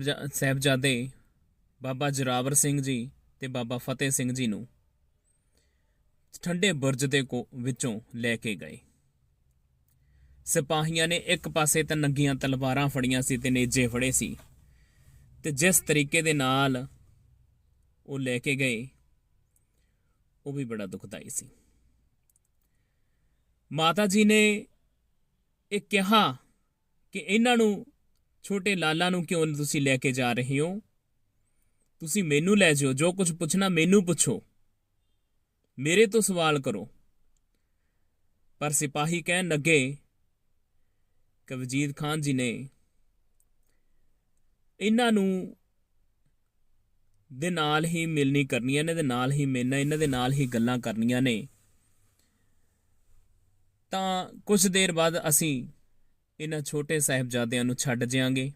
ਜ- ਸਾਹਿਬਜ਼ਾਦੇ ਬਾਬਾ ਜਰਾਵਰ ਸਿੰਘ ਜੀ ਤੇ ਬਾਬਾ ਫਤਿਹ ਸਿੰਘ ਜੀ ਨੂੰ ਠੰਡੇ ਬੁਰਜ ਦੇ ਕੋ, ਵਿੱਚੋਂ ਲੈ ਕੇ ਗਏ। ਸਿਪਾਹੀਆਂ ਨੇ ਇੱਕ ਪਾਸੇ ਤਾਂ ਨੰਗੀਆਂ ਤਲਵਾਰਾਂ ਫੜੀਆਂ ਸੀ ਤੇ ਨੇਜੇ ਫੜੇ ਸੀ ਤੇ ਜਿਸ ਤਰੀਕੇ ਦੇ ਨਾਲ ਉਹ ਲੈ ਕੇ ਗਏ, ਉਹ ਵੀ ਬੜਾ ਦੁਖਦਾਈ ਸੀ। ਮਾਤਾ ਜੀ ਨੇ ਇਹ ਕਿਹਾ ਕਿ ਇਹਨਾਂ ਨੂੰ ਛੋਟੇ ਲਾਲਾ ਨੂੰ ਕਿਉਂ ਤੁਸੀਂ ਲੈ ਕੇ ਜਾ ਰਹੇ ਹੋ? ਤੁਸੀਂ ਮੈਨੂੰ ਲੈ ਜਾਓ, ਜੋ ਕੁਝ ਪੁੱਛਣਾ ਮੈਨੂੰ ਪੁੱਛੋ। ਮੇਰੇ ਤੋਂ ਸਵਾਲ ਕਰੋ। ਪਰ ਸਿਪਾਹੀ ਕਹਿਣ ਲੱਗੇ ਕਿ ਵਜੀਦ ਖਾਨ ਜੀ ਨੇ, ਇਹਨਾਂ ਨੂੰ ਦੇ ਨਾਲ ਹੀ ਮਿਲਣੀ ਕਰਨੀ ਹੈ, ਇਹਨਾਂ ਦੇ ਨਾਲ ਹੀ ਮਿਲਣਾ, ਇਹਨਾਂ ਦੇ ਨਾਲ ਹੀ ਗੱਲਾਂ ਕਰਨੀਆਂ ਨੇ। ਤਾਂ ਕੁਝ ਦੇਰ ਬਾਅਦ ਅਸੀਂ ਇਹਨਾਂ ਛੋਟੇ ਸਾਹਿਬਜ਼ਾਦਿਆਂ ਨੂੰ ਛੱਡ ਜਿਆਂਗੇ